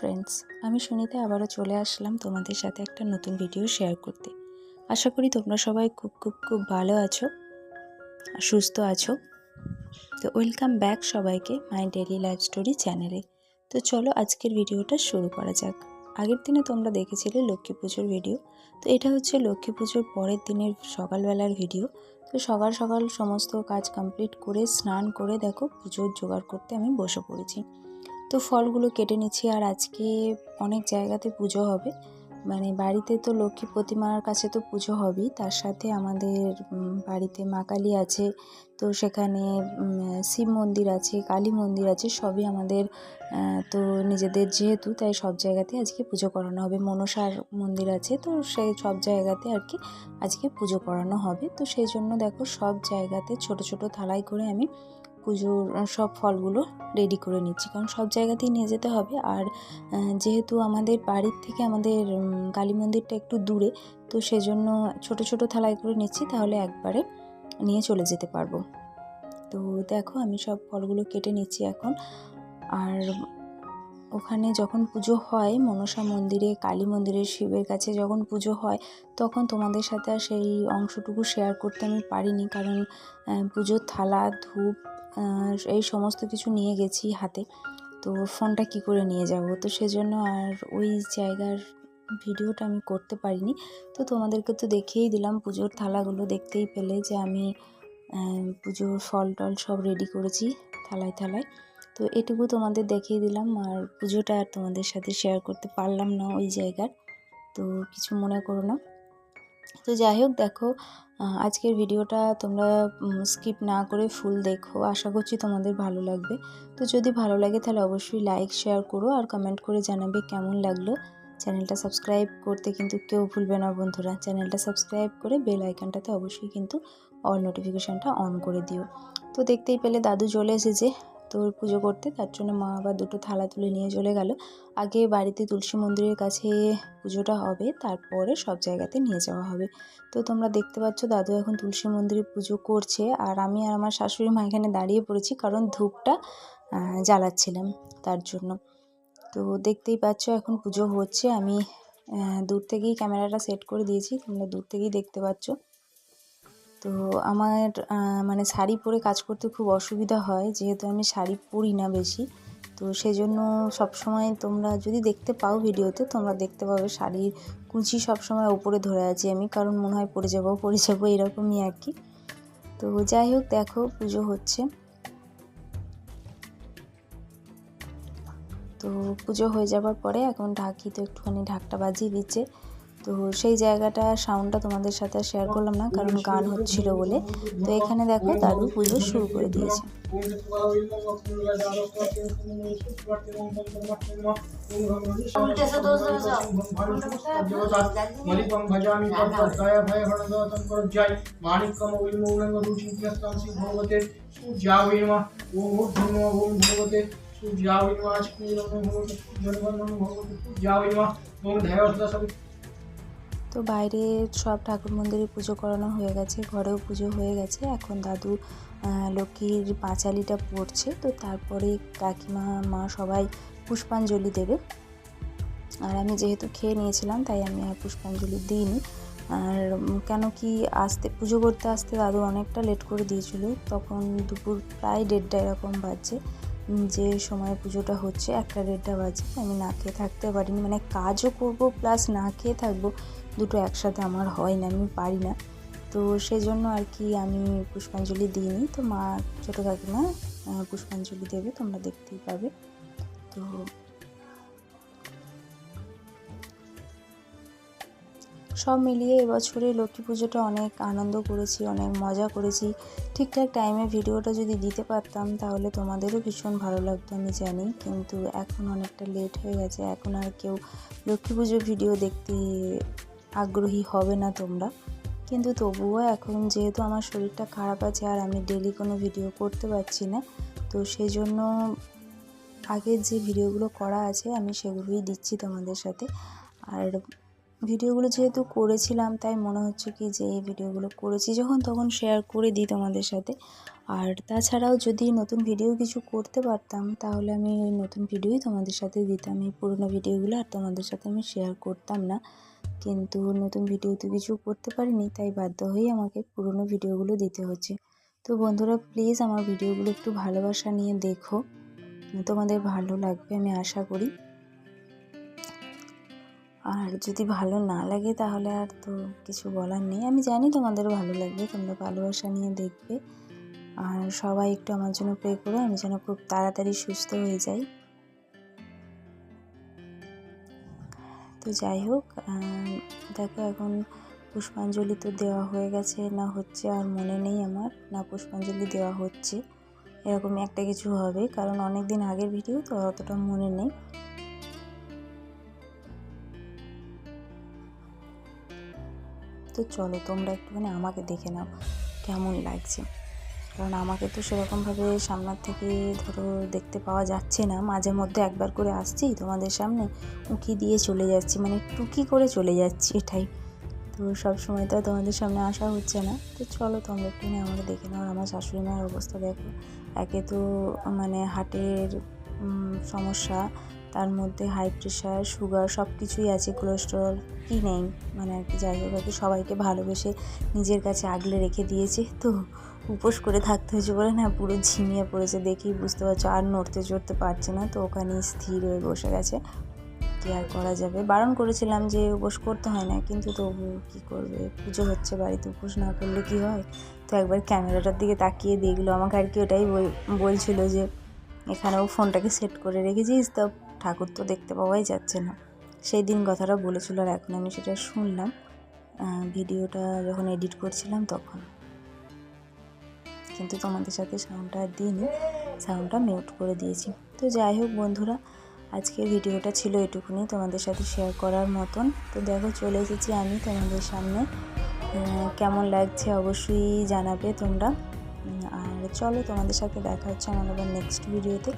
Friends আমি সুনিতা আবারও চলে আসলাম তোমাদের সাথে একটা নতুন ভিডিও শেয়ার করতে। আশা করি তোমরা সবাই খুব খুব খুব ভালো আছো আর সুস্থ আছো। তো ওয়েলকাম ব্যাক সবাইকে মাই ডেলি লাইফ স্টোরি চ্যানেলে তো চলো আজকের ভিডিওটা শুরু করা যাক। আগের দিনে তোমরা দেখেছিলে লক্ষ্মী পুজোর ভিডিও তো এটা হচ্ছে লক্ষ্মী পুজোর পরের দিনের সকালবেলার ভিডিও তো সকাল সকাল সমস্ত কাজ কমপ্লিট করে, স্নান করে দেখো পুজোর জোগাড় করতে আমি বসে পড়েছি। তো ফলগুলো কেটে নিচ্ছি আর আজকে অনেক জায়গাতে পুজো হবে। মানে বাড়িতে তো লক্ষ্মী প্রতিমার কাছে তো পুজো হবেই, তার সাথে আমাদের বাড়িতে মা কালী আছে, তো সেখানে শিব মন্দির আছে, কালী মন্দির আছে, সবই আমাদের তো নিজেদের যেহেতু, তাই সব জায়গাতে আজকে পুজো করানো হবে। মনসার মন্দির আছে, তো সেই সব জায়গাতে আর কি আজকে পুজো করানো হবে। তো সেই জন্য দেখো সব জায়গাতে ছোট ছোট থালায় করে আমি পুজোর সব ফলগুলো রেডি করে নিচ্ছি। কারণ সব জায়গাতেই নিয়ে যেতে হবে। আর যেহেতু আমাদের বাড়ির থেকে আমাদের কালী মন্দিরটা একটু দূরে, তো সেজন্য ছোট ছোট থালায় করে নিচ্ছি। তাহলে একবারে নিয়ে চলে যেতে পারব। তো দেখো, আমি সব ফলগুলো কেটে নিচ্ছি এখন। আর ওখানে যখন পুজো হয়, মনসা মন্দিরে, কালী মন্দিরে, শিবের কাছে যখন পুজো হয়, তখন তোমাদের সাথে আর সেই অংশটুকু শেয়ার করতে আমি পারিনি। কারণ পুজোর থালা, ধূপ এই সমস্ত কিছু নিয়ে গেছি হাতে। তো ফোনটা কি করে নিয়ে যাব? তো সেজন্য আর ওই জায়গার ভিডিওটা আমি করতে পারিনি। তো তোমাদেরকে তো দেখেই দিলাম পুজোর থালাগুলো। দেখতেই পেলে যে আমি পুজোর ফল টল সব রেডি করেছি থালায় থালায়। তো এটুকু তোমাদের দেখিয়ে দিলাম আর পুজোটা আর তোমাদের সাথে শেয়ার করতে পারলাম না ওই জায়গার। তো কিছু মনে করো না। তো যাই হোক দেখো আজকের ভিডিওটা তোমরা স্কিপ না করে ফুল দেখো। আশা করছি তোমাদের ভালো লাগবে। তো যদি ভালো লাগে তাহলে অবশ্যই লাইক শেয়ার করো আর কমেন্ট করে জানাবে কেমন লাগল। চ্যানেলটা সাবস্ক্রাইব করতে কিন্তু কেউ ভুলবে না বন্ধুরা। চ্যানেলটা সাবস্ক্রাইব করে বেল আইকনটাতে অবশ্যই কিন্তু অল নোটিফিকেশানটা অন করে দিও। তো দেখতেই পেলে দাদু চলে এসেছে। তোর পুজো করতে, তার জন্য মা আবার দুটো থালা তুলে নিয়ে চলে গেল। আগে বাড়িতে তুলসী মন্দিরের কাছে পুজোটা হবে, তারপরে সব জায়গাতে নিয়ে যাওয়া হবে। তো তোমরা দেখতে পাচ্ছ, দাদু এখন তুলসী মন্দিরে পুজো করছে, আর আমি আর আমার শাশুড়ি মা এখানে দাঁড়িয়ে পড়েছি, কারণ ধূপটা জ্বালাচ্ছিলাম তার জন্য। তো দেখতেই পাচ্ছ, এখন পুজো হচ্ছে, আমি দূর থেকেই ক্যামেরাটা সেট করে দিয়েছি, তোমরা দূর থেকেই দেখতে পাচ্ছ। তো আমার মানে শাড়ি পরে কাজ করতে খুব অসুবিধা হয়, যেহেতু আমি শাড়ি পরি না বেশি। তো সেই জন্য সবসময় তোমরা যদি দেখতে পাও ভিডিওতে, তোমরা দেখতে পাবে শাড়ির কুচি সবসময় ওপরে ধরে আছি আমি, কারণ মনে হয় পরে যাব পরে যাব, এরকমই আর কি তো যাই হোক, দেখো পুজো হচ্ছে। তো পুজো হয়ে যাবার পরে এখন ঢাকি তো একটুখানি ঢাকটা বাজিয়ে দিচ্ছে। তো সেই জায়গাটা সাউন্ডটা তোমাদের সাথে শেয়ার করলাম না কারণ গান হচ্ছিল বলে তো এখানে দেখো দারু পুজো শুরু করে দিয়েছে ভগবতে সূর্যাবির্মা ভগবতে ওম তো বাইরে সব ঠাকুর মন্দিরে পুজো করানো হয়ে গেছে, ঘরেও পুজো হয়ে গেছে। এখন দাদু লক্ষ্মীর পাঁচালিটা পড়ছে। তো তারপরে কাকিমা, মা সবাই পুষ্পাঞ্জলি দেবে। আর আমি যেহেতু খেয়ে নিয়েছিলাম, তাই আমি আর পুষ্পাঞ্জলি দিইনি। আর কেন কি আসতে, পুজো করতে আসতে দাদু অনেকটা লেট করে দিয়েছিল। তখন দুপুর প্রায় দেড়টা এরকম বাজছে। যে সময় পুজোটা হচ্ছে, একটা দেড়টা বাজে আমি না খেয়ে থাকতে পারিনি। মানে কাজও করব প্লাস না খেয়ে থাকব দুটো একসাথে আমার হয় না, আমি পারি না। তো সেজন্য আর কি আমি পুষ্পাঞ্জলি দিইনি। তো মা, ছোটো কাকিমা পুষ্পাঞ্জলি দেবে, তোমরা দেখতেই পাবে। তো সব মিলিয়ে এবছরে লক্ষ্মী পুজোটা অনেক আনন্দ করেছি, অনেক মজা করেছি। ঠিকঠাক টাইমে ভিডিওটা যদি দিতে পারতাম, তাহলে তোমাদেরও ভীষণ ভালো লাগতো, আমি জানি। কিন্তু এখন অনেকটা লেট হয়ে গেছে, এখন আর কেউ লক্ষ্মী পুজোর ভিডিও দেখতে আগ্রহী হবে না তোমরা। কিন্তু তবুও এখন যেহেতু আমার শরীরটা খারাপ আছে আর আমি ডেলি কোনো ভিডিও করতে পারছি না, তো সেই জন্য আগের যে ভিডিওগুলো করা আছে আমি সেগুলোই দিচ্ছি তোমাদের সাথে। আর ভিডিওগুলো যেহেতু করেছিলাম, তাই মনে হচ্ছে কি যে এই ভিডিওগুলো করেছি যখন তখন শেয়ার করে দিই তোমাদের সাথে। আর তাছাড়াও যদি নতুন ভিডিও কিছু করতে পারতাম, তাহলে আমি ওই নতুন ভিডিওই তোমাদের সাথে দিতাম। এই পুরোনো ভিডিওগুলো আর তোমাদের সাথে আমি শেয়ার করতাম না। কিন্তু নতুন ভিডিও তো কিছু করতে পারিনি, তাই বাধ্য হয়েই আমাকে পুরোনো ভিডিওগুলো দিতে হচ্ছে। তো বন্ধুরা প্লিজ আমার ভিডিওগুলো একটু ভালোবাসা নিয়ে দেখো। তোমাদের ভালো লাগবে আমি আশা করি। আর যদি ভালো না লাগে তাহলে আর তো কিছু বলার নেই। আমি জানি তোমাদের ভালো লাগবে, তোমরা ভালোবাসা নিয়ে দেখবে। আর সবাই একটু আমার জন্য প্রে করো, আমি যেন খুব তাড়াতাড়ি সুস্থ হয়ে যাই। তো যাই হোক দেখো এখন পুষ্পাঞ্জলি তো দেওয়া হয়ে গেছে, না হচ্ছে আর মনে নেই আমার, না পুষ্পাঞ্জলি দেওয়া হচ্ছে। এরকম একটা কিছু হবে, কারণ অনেক দিন আগের ভিডিও, তো অতটা মনে নেই। তো চলো তোমরা একটুখানি আমাকে দেখে নাও, কেমন লাগছে। কারণ আমাকে তো সেরকমভাবে সামনার থেকে ধরো দেখতে পাওয়া যাচ্ছে না। মাঝে মধ্যে একবার করে আসছি তোমাদের সামনে, উঁকি দিয়ে চলে যাচ্ছি মানে টুকি করে চলে যাচ্ছি এটাই। তো সব সময় তো তোমাদের সামনে আসা হচ্ছে না। তো চলো তোমরা একটুখানি আমাকে দেখে নাও আমার শাশুড়ি মায়ের অবস্থা দেখো। একে তো মানে হাটের সমস্যা তার মধ্যে হাই প্রেশার সুগার সব কিছুই আছে কোলেস্টেরল কি নেই? মানে আর কি, যাই হোক আর কি সবাইকে ভালোবেসে নিজের কাছে আগলে রেখে দিয়েছে, তো উপোস করে থাকতে হয়েছে বলে না, পুরো ঝিমিয়ে পড়েছে দেখেই বুঝতে পারছ, আর নড়তে চড়তে পারছে না, তো ওখানেই স্থির হয়ে বসে গেছে। কি আর করা যাবে? বারণ করেছিলাম যে উপোস করতে হয় না, কিন্তু তবু কী করবে? পুজো হচ্ছে বাড়িতে, উপোস না করলে কি হয়? তো একবার ক্যামেরাটার দিকে তাকিয়ে দেখল, আমাকে আর কি ওটাই বলছিল যে, এখানেও ফোনটাকে সেট করে রেখেছিস, তো ঠাকুর তো দেখতে পাওয়াই যাচ্ছে না। সেই দিন কথাটা বলেছিল আর এখন আমি সেটা শুনলাম। ভিডিওটা যখন এডিট করছিলাম তখন। কিন্তু তোমাদের সাথে সাউন্ডটা দিইনি সাউন্ডটা মিউট করে দিয়েছি। তো যাই হোক বন্ধুরা, আজকের ভিডিওটা ছিল এটুকুনি। তোমাদের সাথে শেয়ার করার মতন। তো দেখো চলে এসেছি আমি তোমাদের সামনে। কেমন লাগছে অবশ্যই জানাবে তোমরা। আর চলো তোমাদের সাথে দেখা হচ্ছে আমার আবার নেক্সট ভিডিওতে